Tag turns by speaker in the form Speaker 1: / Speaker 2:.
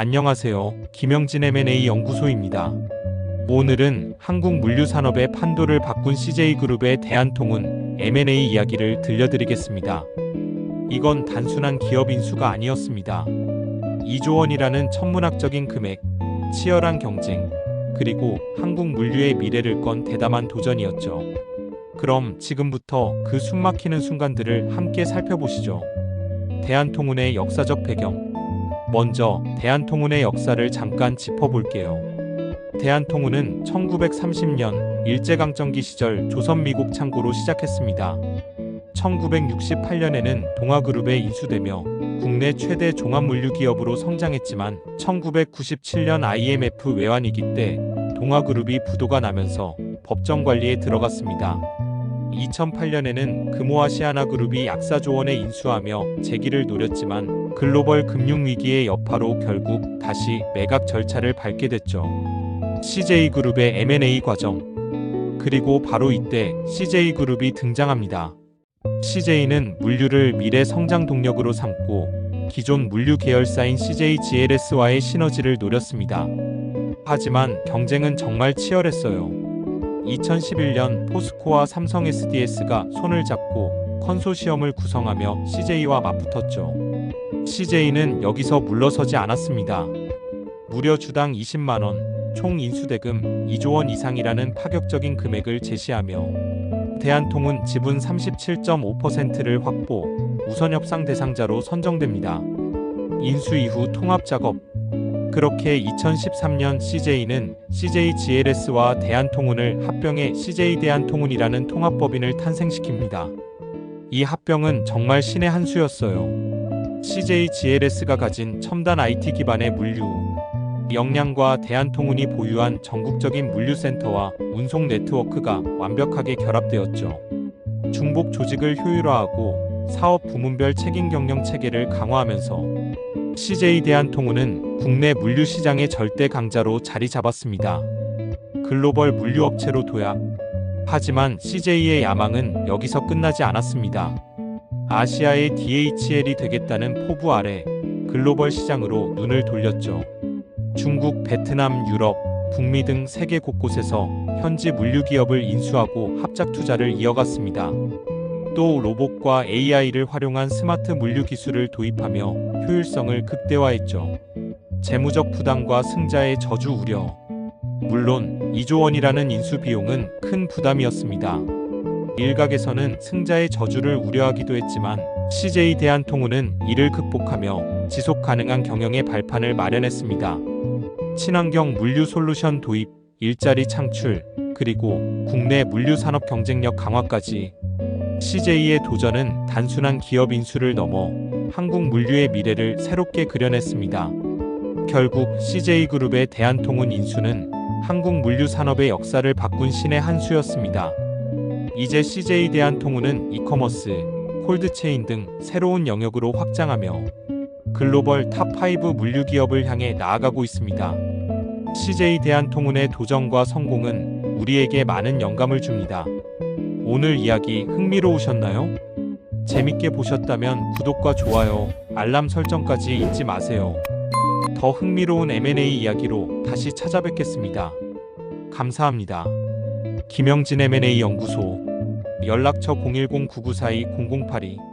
Speaker 1: 안녕하세요. 김영진 M&A 연구소입니다. 오늘은 한국 물류 산업의 판도를 바꾼 CJ그룹의 대한통운 M&A 이야기를 들려드리겠습니다. 이건 단순한 기업 인수가 아니었습니다. 2조 원이라는 천문학적인 금액, 치열한 경쟁, 그리고 한국 물류의 미래를 건 대담한 도전이었죠. 그럼 지금부터 그 숨막히는 순간들을 함께 살펴보시죠. 대한통운의 역사적 배경. 먼저 대한통운의 역사를 잠깐 짚어볼게요. 대한통운은 1930년 일제강점기 시절 조선미국 창고로 시작했습니다. 1968년에는 동아그룹에 인수되며 국내 최대 종합물류기업으로 성장했지만 1997년 IMF 외환위기 때 동아그룹이 부도가 나면서 법정 관리에 들어갔습니다. 2008년에는 금호아시아나그룹이 약사조원에 인수하며 재기를 노렸지만 글로벌 금융위기의 여파로 결국 다시 매각 절차를 밟게 됐죠. CJ그룹의 M&A 과정 그리고 바로 이때 CJ그룹이 등장합니다. CJ는 물류를 미래 성장 동력으로 삼고 기존 물류 계열사인 CJGLS와의 시너지를 노렸습니다. 하지만 경쟁은 정말 치열했어요. 2011년 포스코와 삼성 SDS가 손을 잡고 컨소시엄을 구성하며 CJ와 맞붙었죠. CJ는 여기서 물러서지 않았습니다. 무려 주당 20만 원, 총 인수대금 2조 원 이상이라는 파격적인 금액을 제시하며 대한통운 지분 37.5%를 확보, 우선 협상 대상자로 선정됩니다. 인수 이후 통합 작업. 그렇게 2013년 CJ는 CJGLS와 대한통운을 합병해 CJ대한통운이라는 통합법인을 탄생시킵니다. 이 합병은 정말 신의 한 수였어요. CJGLS가 가진 첨단 IT 기반의 물류 역량과 대한통운이 보유한 전국적인 물류센터와 운송 네트워크가 완벽하게 결합되었죠. 중복 조직을 효율화하고 사업 부문별 책임 경영 체계를 강화하면서 CJ 대한통운은 국내 물류 시장의 절대 강자로 자리 잡았습니다. 글로벌 물류 업체로 도약. 하지만 CJ의 야망은 여기서 끝나지 않았습니다. 아시아의 DHL이 되겠다는 포부 아래 글로벌 시장으로 눈을 돌렸죠. 중국, 베트남, 유럽, 북미 등 세계 곳곳에서 현지 물류 기업을 인수하고 합작 투자를 이어갔습니다. 또 로봇과 AI를 활용한 스마트 물류 기술을 도입하며 효율성을 극대화했죠. 재무적 부담과 승자의 저주 우려. 물론 2조 원이라는 인수 비용은 큰 부담이었습니다. 일각에서는 승자의 저주를 우려하기도 했지만 CJ 대한통운은 이를 극복하며 지속 가능한 경영의 발판을 마련했습니다. 친환경 물류 솔루션 도입, 일자리 창출, 그리고 국내 물류 산업 경쟁력 강화까지 CJ의 도전은 단순한 기업 인수를 넘어 한국 물류의 미래를 새롭게 그려냈습니다. 결국 CJ그룹의 대한통운 인수는 한국 물류 산업의 역사를 바꾼 신의 한 수였습니다. 이제 CJ 대한통운은 이커머스, 콜드체인 등 새로운 영역으로 확장하며 글로벌 탑5 물류 기업을 향해 나아가고 있습니다. CJ 대한통운의 도전과 성공은 우리에게 많은 영감을 줍니다. 오늘 이야기 흥미로우셨나요? 재밌게 보셨다면 구독과 좋아요, 알람 설정까지 잊지 마세요. 더 흥미로운 M&A 이야기로 다시 찾아뵙겠습니다. 감사합니다. 김영진 M&A 연구소 연락처 010-9942-0082